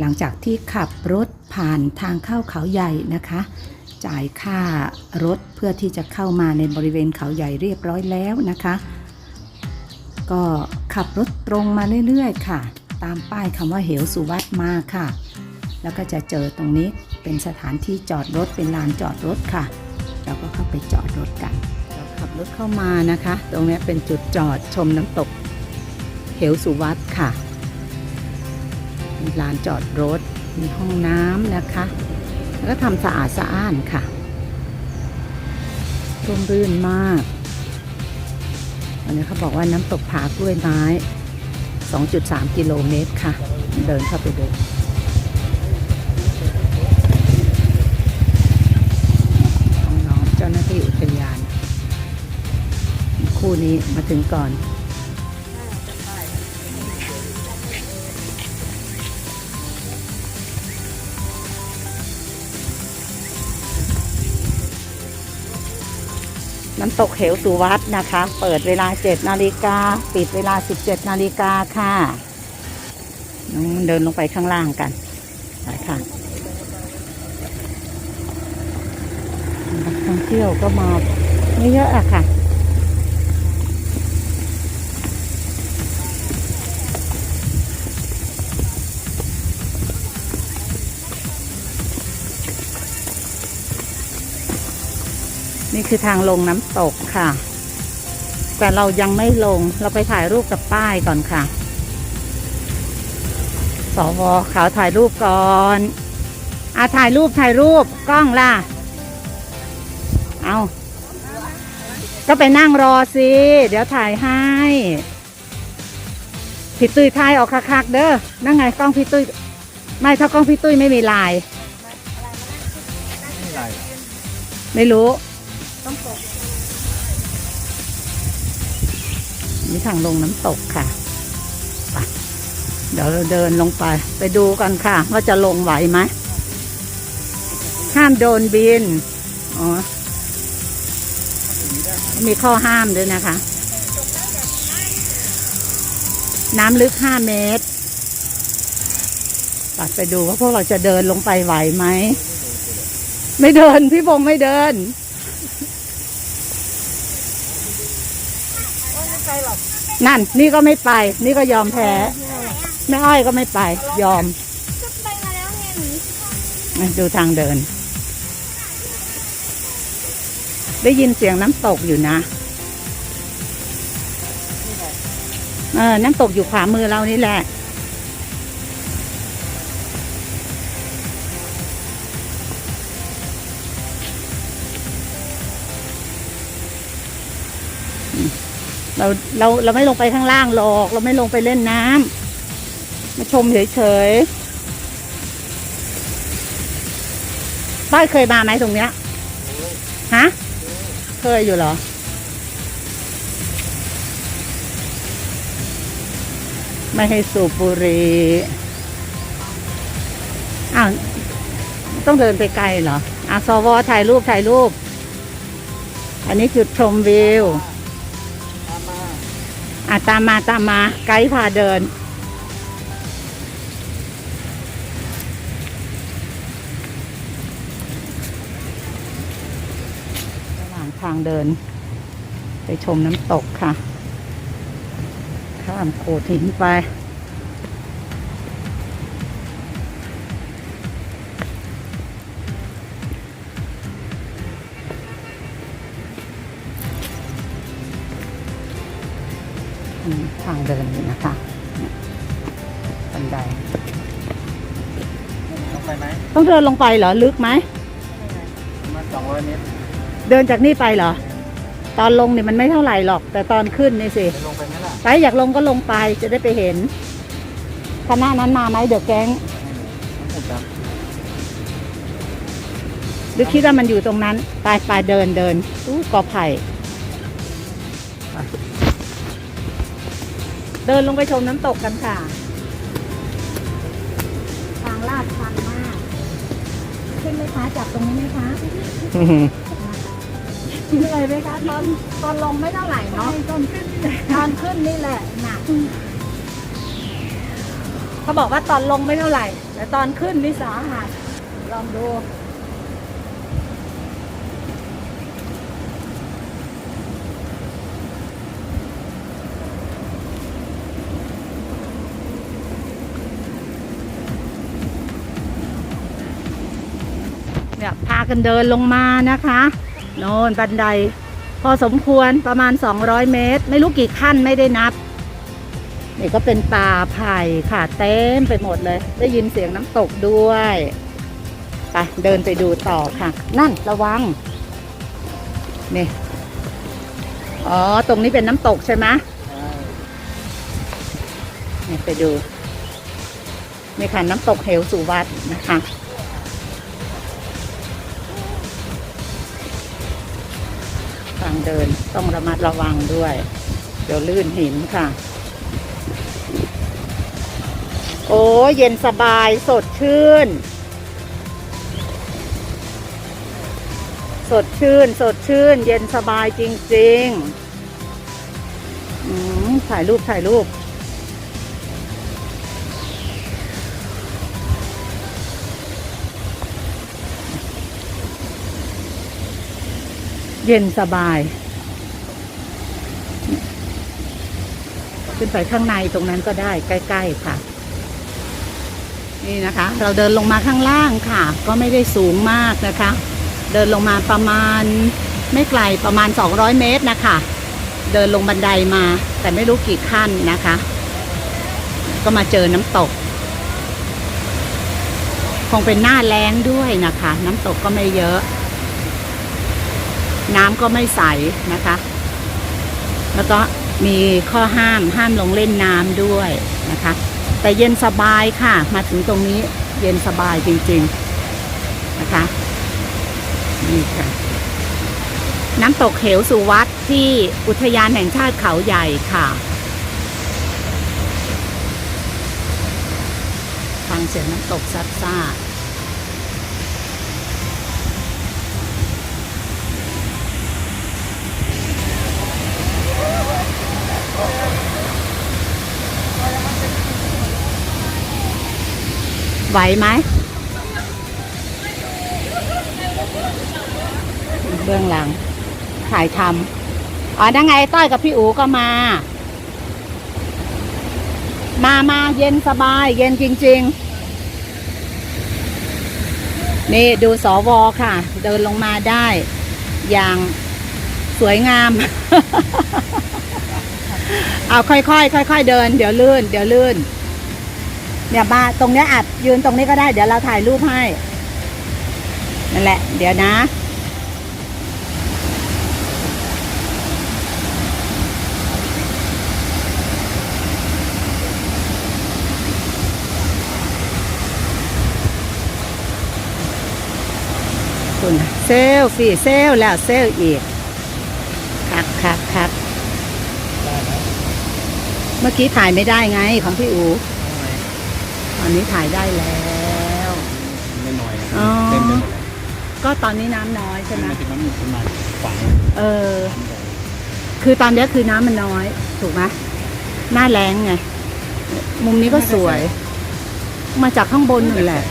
หลังจากที่ขับรถผ่านทางเข้าเขาใหญ่นะคะ จ่ายค่ารถเพื่อที่จะเข้ามาในบริเวณเขาใหญ่เรียบร้อยแล้วนะคะ ก็ขับรถตรงมาเรื่อยๆ ค่ะ ตามป้ายคำว่าเหวสุวัตมาค่ะ แล้วก็จะเจอตรงนี้เป็นสถานที่จอดรถเป็นลานจอดรถค่ะเราก็เข้าไปจอดรถกันเราขับรถเข้ามานะคะ ตรงนี้เป็นจุดจอดชมน้ำตกเหวสุวัตค่ะ มีลานจอดรถ มีห้องน้ำนะคะ แล้วก็ทำสะอาดสะอ้านค่ะร่มรื่นมาก วันนี้เขาบอกว่าน้ำตกผากล้วยไม้ 2.3 กิโลเมตรค่ะ เดินเข้าไปดูน้องๆเจ้าหน้าที่อุทยาน คู่นี้มาถึงก่อน น้ำตกเหวสุวัตนะคะ เปิดเวลา 7 นาฬิกา ปิดเวลา 17 นาฬิกาค่ะน้องเดินลงไปข้างล่างกันไปค่ะนักท่องเที่ยวก็มาไม่เยอะอะค่ะ นี่คือทางลงน้ำตกค่ะ แต่เรายังไม่ลงเราไปถ่ายรูปกับป้ายก่อนค่ะ สวขาวถ่ายรูปก่อนอะถ่ายรูปถ่ายรูปกล้องล่ะ เอาก็ไปนั่งรอสิ เดี๋ยวถ่ายให้พี่ตุ้ยถ่ายออกคักๆเด้อนั่งไงกล้องพี่ตุ้ยไม่ถ้ากล้องพี่ตุ้ยไม่มีลาย ไม่ ไรไม่รู้นี่ทางลงน้ำตกค่ะไปเดี๋ยวเราเดินลงไป ไปดูกันค่ะ ว่าจะลงไหวไหมห้ามโดนบิน อ๋อ มีข้อห้ามด้วยนะคะ น้ำลึกห้าเมตรปัดไปดูว่าพวกเราจะเดินลงไปไหวไหม ไม่เดิน พี่บงไม่เดิน นั่น นี่ก็ไม่ไป นี่ก็ยอมแพ้แม่อ้อยก็ไม่ไป ยอมก็ไปมาแล้วไงหนูมาดูทางเดิน ได้ยินเสียงน้ำตกอยู่นะเออน้ำตกอยู่ขวามือเรานี่แหละ เราเราเราไม่ลงไปข้างล่างหรอก เราไม่ลงไปเล่นน้ำมาชมเฉยๆป้ายเคยมาไหมตรงเนี้ยฮะเคยอยู่เหรอ ไม่ให้สูบบุหรี่อ้าวต้องเดินไปไกลเหรออะสวถ่ายรูปถ่ายรูป อันนี้จุดชมวิว อะตามมาตามมาไกด์พาเดิน ระหว่างทางเดิน ไปชมน้ำตกค่ะ ข้ามโขดหินไป ทางเดินนี่นะคะบันไดลงไปไหมต้องเดินลงไปเหรอลึกไหมประมาณสองร้อยเมตรเดินจากนี่ไปเหรอ ตอนลงเนี่ยมันไม่เท่าไหร่หรอก แต่ตอนขึ้นนี่สิจะลงไปไหมล่ะไปอยากลงก็ลงไปจะได้ไปเห็นคณะนั้นมาไหมเดอะแก๊งน้ำผุดดหรือคิดว่ามันอยู่ตรงนั้น ไปไปเดินเดินอู้กอไผ่ไป เดินลงไปชมน้ำตกกันค่ะ ทางลาดชันมาก ขึ้นไหมคะจับตรงนี้ไหมคะำเหนื่อยไหมคะตอนตอนลงไม่เท่าไหร่เนาะตอนขึ้นนี่แหละตอนขึ้นนี่แหละหนักเขาบอกว่าตอนลงไม่เท่าไหร่ แต่ตอนขึ้นนี่สาหัสลองดู กันเดินลงมานะคะโน่นบันได พอสมควรประมาณ 200 เมตร ไม่รู้กี่ขั้นไม่ได้นับนี่ก็เป็นป่าไผ่ค่ะเต็มไปหมดเลย ได้ยินเสียงน้ำตกด้วยไปเดินไปดูต่อค่ะ นั่นระวังนี่อ๋อ ตรงนี้เป็นน้ำตกใช่ไหมนี่ไปดูนี่ค่ะน้ำตกเหวสุวัตนะคะ เดินต้องระมัดระวังด้วย เดี๋ยวลื่นหินค่ะ โอ้เย็นสบายสดชื่น สดชื่น สดชื่น เย็นสบายจริงๆอืมถ่ายรูปถ่ายรูป เย็นสบาย ขึ้นไปข้างในตรงนั้นก็ได้ใกล้ ๆ ค่ะ นี่นะคะ เราเดินลงมาข้างล่างค่ะ ก็ไม่ได้สูงมากนะคะ เดินลงมาประมาณไม่ไกลประมาณ 200 เมตรนะคะ เดินลงบันไดมา แต่ไม่รู้กี่ขั้นนะคะ ก็มาเจอน้ำตก คงเป็นหน้าแล้งด้วยนะคะ น้ำตกก็ไม่เยอะ น้ำก็ไม่ใสนะคะ แล้วก็มีข้อห้ามห้ามลงเล่นน้ำด้วยนะคะ แต่เย็นสบายค่ะ มาถึงตรงนี้เย็นสบายจริงๆนะคะนี่ค่ะน้ำตกเหวสุวัตที่อุทยานแห่งชาติเขาใหญ่ค่ะฟังเสียงน้ำตกซัดซ่า ไหวไหมเบื้องหลัง ถ่ายทำอ๋อนั่งไงต้อยกับพี่อูก็มา มามาเย็นสบาย เย็นจริง ๆ นี่ดูสวค่ะ เดินลงมาได้ อย่างสวยงาม เอาค่อยๆค่อยๆเดิน เดี๋ยวลื่น เดี๋ยวลื่น เนี่ยมาตรงเนี้ยอัดยืนตรงนี้ก็ได้ เดี๋ยวเราถ่ายรูปให้นั่นแหละ เดี๋ยวนะ คุณเซลฟี่เซลแล้วเซลอีกคักคักคักเมื่อกี้ถ่ายไม่ได้ไงของพี่อูต อนนี้ถ่ายได้แล้วไม่น้อยนะอ๋อเต็มไปหมดเลยก็ตอนนี้น้ำน้อยใช่ไหมมันถึงมันประมาณฝังเออ คือตอนนี้คือน้ำมันน้อย ถูกไหมหน้าแรงไง มุมนี้ก็สวย มาจากข้างบนนั่นแหละ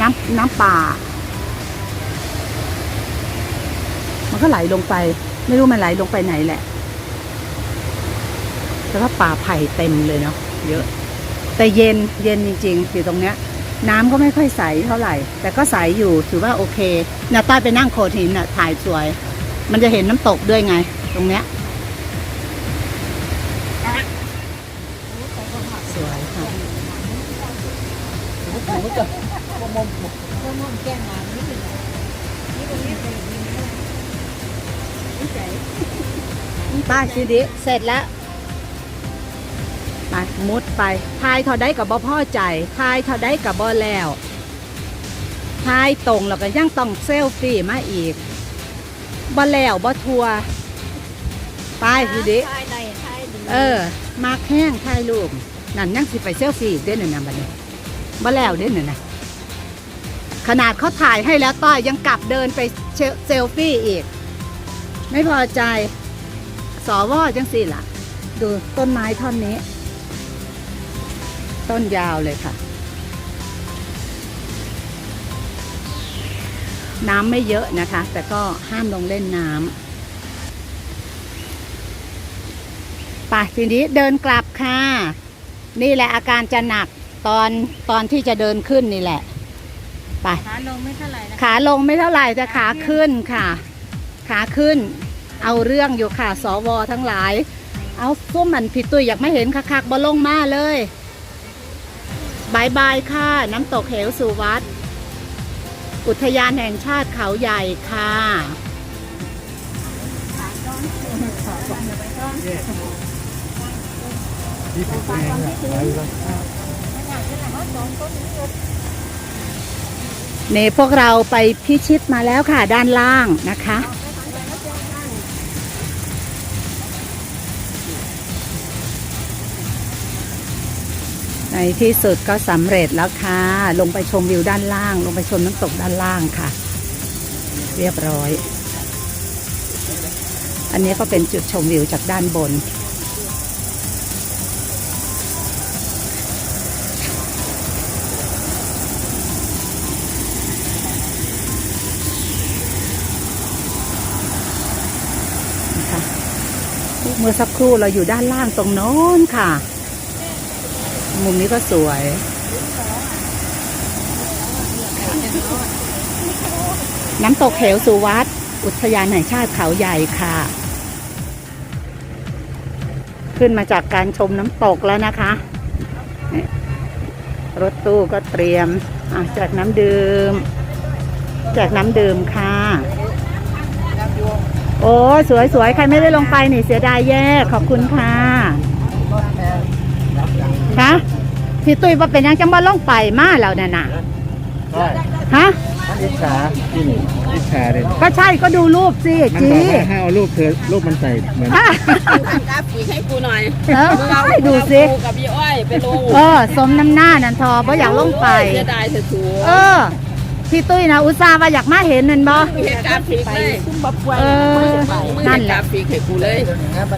น้ำน้ำป่า มันก็ไหลลงไป ไม่รู้มันไหลลงไปไหนแหละแต่ว่าป่าไผ่เต็มเลยเนาะ เยอะ แต่เย็นเย็นจริงๆ อยู่ตรงเนี้ยน้ำก็ไม่ค่อยใสเท่าไหร่ แต่ก็ใสอยู่ถือว่าโอเคนี่ยต้อยไปนั่งโขดหินน่ะถ่ายสวย มันจะเห็นน้ำตกด้วยไง ตรงเนี้ยสวยค่ะป้าชีดิเสร็จแล้ว มุดไปทายเขาได้กับบ่พ่อใจทายเขาได้กับบ่แล้วทายตรงแล้วก็ยังต้องเซลฟี่มาอีกบ่แล้วบ่ทัวร์ไปชีดิถ่ายได้ถ่ายดีเออมาแข้งถ่ายรูปนั่นยังสิไปเซลฟี่อีกเด้นน่ะบัดนี้บ่แล้วเด้นน่ะนะขนาดเขาถ่ายให้แล้วต้อยยังกลับเดินไปเชลเซลฟี่อีก ไม่พอใจสอวอจังสิล่ะ ดูต้นไม้ท่อนนี้ ต้นยาวเลยค่ะ น้ำไม่เยอะนะคะ แต่ก็ห้ามลงเล่นน้ำป่ะทีนี้เดินกลับค่ะ นี่แหละอาการจะหนักตอนตอนที่จะเดินขึ้นนี่แหละ ไป ขาลงไม่เท่าไหร่นะขาลงไม่เท่าไหร่แต่ขาขึ้นค่ะ ขาขึ้น เอาเรื่องอยู่ค่ะ สวทั้งหลาย เอาส้มมันผิดตัวอยากไม่เห็นคักๆบ่ลงมาเลย บายบายค่ะ น้ำตกเหวสุวัดอุทยานแห่งชาติเขาใหญ่ค่ะที่ผมเองอะไว้แล้วนี่พวกเราไปพิชิตมาแล้วค่ะด้านล่างนะคะ ที่สุดก็สำเร็จแล้วค่ะ ลงไปชมวิวด้านล่าง ลงไปชมน้ำตกด้านล่างค่ะ เรียบร้อย อันนี้ก็เป็นจุดชมวิวจากด้านบน เมื่อสักครู่เราอยู่ด้านล่างตรงโน้นค่ะ มุมนี้ก็สวย น้ำตกเหวสุวัดอุทยานแห่งชาติเขาใหญ่ค่ะ ขึ้นมาจากการชมน้ำตกแล้วนะคะ รถตู้ก็เตรียมแจกน้ำดื่มแจกน้ำดื่มค่ะ โอ้สวยสวยๆใครไม่ได้ลงไปนี่เสียดายแย่ขอบคุณค่ะ คะ พี่ตุ้ยว่าเป็นยังจังบ่ลงไปมาแล้วเนี่ยน่ะใช่ฮะท่านอิจฉาที่นี่อิจฉาเลยก็ใช่ก็ดูรูปสิมันจีบอกว่าให้เอารูปเธอรูปมันใส่เหมือนอะกราฟิกให้กูหน่อยเออให้ดูสิ กูกับพี่อ้อยไปลงเออ สมน้ำหน้านันทอเพราะอยากลงไป เสียดายเถอะถูเออ พี่ตุ้ยนะอุตส่าห์ว่าอยากมาเห็นนั่นบ่ เห็นกราฟิกเลยเออนั่นแหกละ ราฟิกให้กูเลย